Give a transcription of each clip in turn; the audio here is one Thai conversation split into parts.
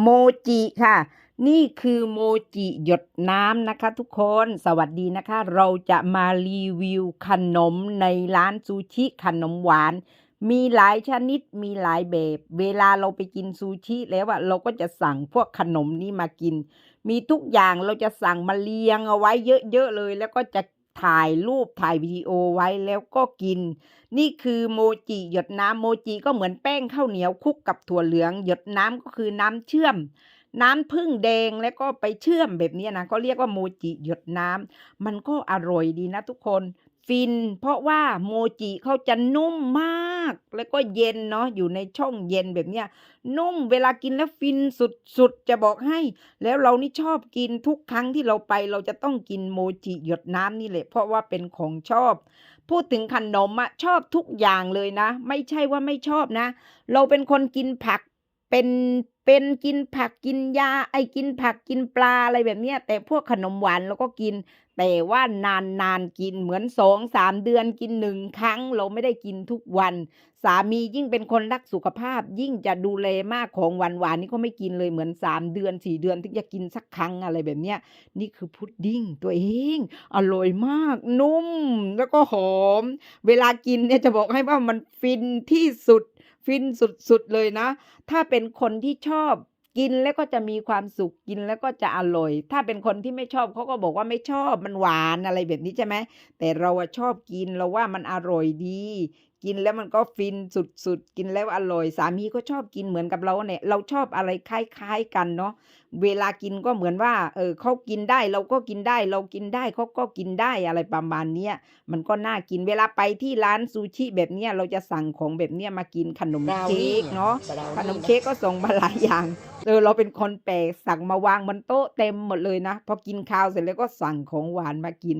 โมจิค่ะ นี่คือโมจิหยดน้ำนะคะทุกคนสวัสดีนะคะ เราจะมารีวิวขนมในร้านซูชิขนมหวาน มีหลายชนิดมีหลายแบบ เวลาเราไปกินซูชิแล้วอะเราก็จะสั่งพวกขนมนี้มากิน มีทุกอย่างเราจะสั่งมาเรียงเอาไว้เยอะๆเลย แล้วก็จะ ถ่ายรูปถ่ายวิดีโอไว้แล้วก็กิน นี่คือโมจิหยดน้ำโมจิก็เหมือนแป้งข้าวเหนียวคลุกกับถั่วเหลือง หยดน้ำก็คือน้ำเชื่อม น้ำพึ่งแดงแล้วก็ไปเชื่อมแบบนี้นะก็เรียกว่าโมจิหยดน้ำมันก็อร่อยดีนะทุกคน ฟิน เพราะว่าโมจิเขาจะนุ่มมาก แล้วก็เย็นเนาะอยู่ในช่องเย็นแบบเนี้ย นุ่มเวลากินแล้วฟินสุดๆ จะบอกให้ แล้วเรานี่ชอบกินทุกครั้งที่เราไป เราจะต้องกินโมจิหยดน้ำนี่แหละเพราะว่าเป็นของชอบ พูดถึงขนมอะชอบทุกอย่างเลยนะ ไม่ใช่ว่าไม่ชอบนะ เราเป็นคนกินผักเป็นเป็นกินผักกินยาไอ้กินผักกินปลาอะไรแบบเนี้ยแต่พวกขนมหวานเราก็กิน แต่ว่านานนานกินเหมือนสองสามเดือนกินหนึ่งครั้ง เราไม่ได้กินทุกวัน สามียิ่งเป็นคนรักสุขภาพ ยิ่งจะดูแลมากของหวานหวานนี่ก็ไม่กินเลยเหมือนสามเดือนสี่เดือนถึงจะกินสักครั้งอะไรแบบเนี้ยนี่คือพุดดิ้งตัวเองอร่อยมาก นุ่มแล้วก็หอม เวลากินเนี่ยจะบอกให้ว่ามันฟินที่สุดฟินสุดๆเลยนะ ถ้าเป็นคนที่ชอบ กินแล้วก็จะมีความสุขกินแล้วก็จะอร่อย ถ้าเป็นคนที่ไม่ชอบเขาก็บอกว่าไม่ชอบมันหวานอะไรแบบนี้ใช่ไหมแต่เราชอบกินเราว่ามันอร่อยดี กินแล้วมันก็ฟินสุดๆ กินแล้วอร่อย สามีก็ชอบกินเหมือนกับเราเนี่ย เราชอบอะไรคล้ายๆกันเนาะ เวลากินก็เหมือนว่า เออเขากินได้เราก็กินได้ เรากินได้เขาก็กินได้อะไรประมาณเนี้ย มันก็น่ากิน เวลาไปที่ร้านซูชิแบบเนี้ยเราจะสั่งของแบบเนี้ยมากินขนมเค้กเนาะ ขนมเค้กก็ส่งมาหลายอย่างเออเราเป็นคนแปลกสั่งมาวางบนโต๊ะเต็มหมดเลยนะ พอกินข้าวเสร็จแล้วก็สั่งของหวานมากิน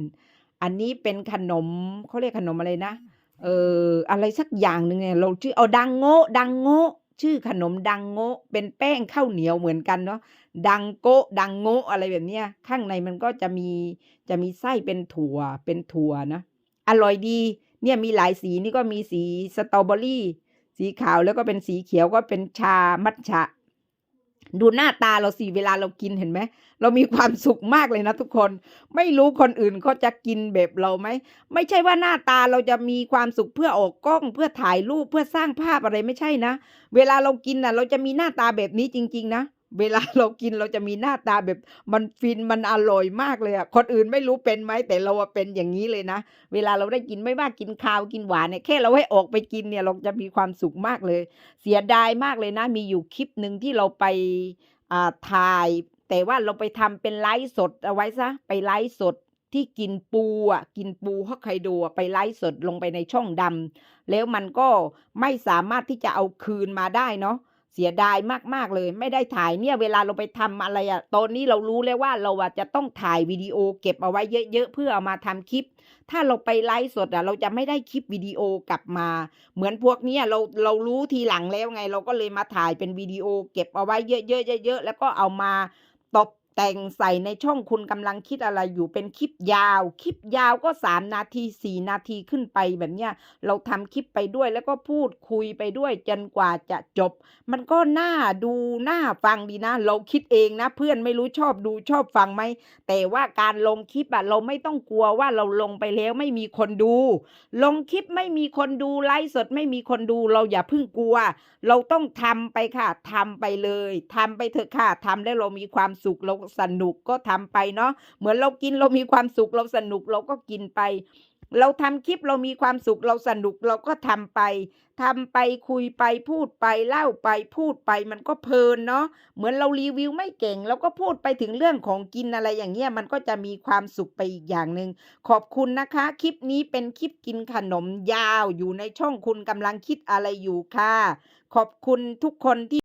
อันนี้เป็นขนมเขาเรียกขนมอะไรนะ เอออะไรสักอย่างหนึ่งเนี่ยเราชื่อเอาดังโง่ดังโง่ชื่อขนมดังโง่เป็นแป้งข้าวเหนียวเหมือนกันเนาะดังโกะดังโง่อะไรแบบเนี้ย ข้างในมันก็จะมีจะมีไส้เป็นถั่วเป็นถั่วนะ อร่อยดี เนี่ยมีหลายสีนี่ก็มีสีสตรอเบอรี่ สีขาวแล้วก็เป็นสีเขียวก็เป็นชามัทฉะ ดูหน้าตาเราสิเวลาเรากินเห็นไหม เรามีความสุขมากเลยนะทุกคน ไม่รู้คนอื่นเขาจะกินแบบเราไหม ไม่ใช่ว่าหน้าตาเราจะมีความสุขเพื่อออกกล้อง เพื่อถ่ายรูปเพื่อสร้างภาพอะไรไม่ใช่นะ เวลาเรากินน่ะ เราจะมีหน้าตาแบบนี้จริง ๆ นะ เวลาเรากินเราจะมีหน้าตาแบบมันฟินมันอร่อยมากเลยอะคนอื่นไม่รู้เป็นไหมแต่เราเป็นอย่างนี้เลยนะ เวลาเราได้กินไม่ว่ากินข้าวกินหวานเนี่ยแค่เราให้ออกไปกินเนี่ยเราจะมีความสุขมากเลย เสียดายมากเลยนะ มีอยู่คลิปหนึ่งที่เราไปอ่าถ่าย แต่ว่าเราไปทำเป็นไลฟ์สดเอาไว้ซะไปไลฟ์สดที่กินปูอะกินปูฮอกไกโดไปไลฟ์สดลงไปในช่องดำแล้วมันก็ไม่สามารถที่จะเอาคืนมาได้เนาะ เสียดายมากๆเลย ไม่ได้ถ่ายเนี่ยเวลาเราไปทำอะไรอะตอนนี้เรารู้แล้วว่าเราอะจะต้องถ่ายวิดีโอเก็บเอาไว้เยอะๆเพื่อเอามาทำคลิป ถ้าเราไปไลฟ์สดอะเราจะไม่ได้คลิปวิดีโอกลับมา เหมือนพวกเนี้ยเราเรารู้ทีหลังแล้วไง เราก็เลยมาถ่ายเป็นวิดีโอเก็บเอาไว้เยอะๆเยอะๆแล้วก็เอามาตบ แต่งใส่ในช่องคุณกำลังคิดอะไรอยู่เป็นคลิปยาว คลิปยาวก็สามนาทีสี่นาทีขึ้นไปแบบเนี้ยเราทำคลิปไปด้วยแล้วก็พูดคุยไปด้วยจนกว่าจะจบ มันก็น่าดูน่าฟังดีนะ เราคิดเองนะ เพื่อนไม่รู้ชอบดูชอบฟังไหมแต่ว่าการลงคลิปอะเราไม่ต้องกลัวว่าเราลงไปแล้วไม่มีคนดู ลงคลิปไม่มีคนดูไลฟ์สดไม่มีคนดู เราอย่าเพิ่งกลัว เราต้องทำไปค่ะทำไปเลยทำไปเถอะค่ะทำแล้วเรามีความสุขเราสนุกก็ทำไปเนาะเหมือนเรากินเรามีความสุขเราสนุกเราก็กินไป เราทำคลิปเรามีความสุขเราสนุกเราก็ทำไปทำไปคุยไปพูดไปเล่าไปพูดไปมันก็เพลินเนาะเหมือนเรารีวิวไม่เก่งเราก็พูดไปถึงเรื่องของกินอะไรอย่างเงี้ยมันก็จะมีความสุขไปอีกอย่างหนึ่งขอบคุณนะคะ คลิปนี้เป็นคลิปกินขนมยาวอยู่ในช่องคุณกำลังคิดอะไรอยู่ค่ะ ขอบคุณทุกคนที่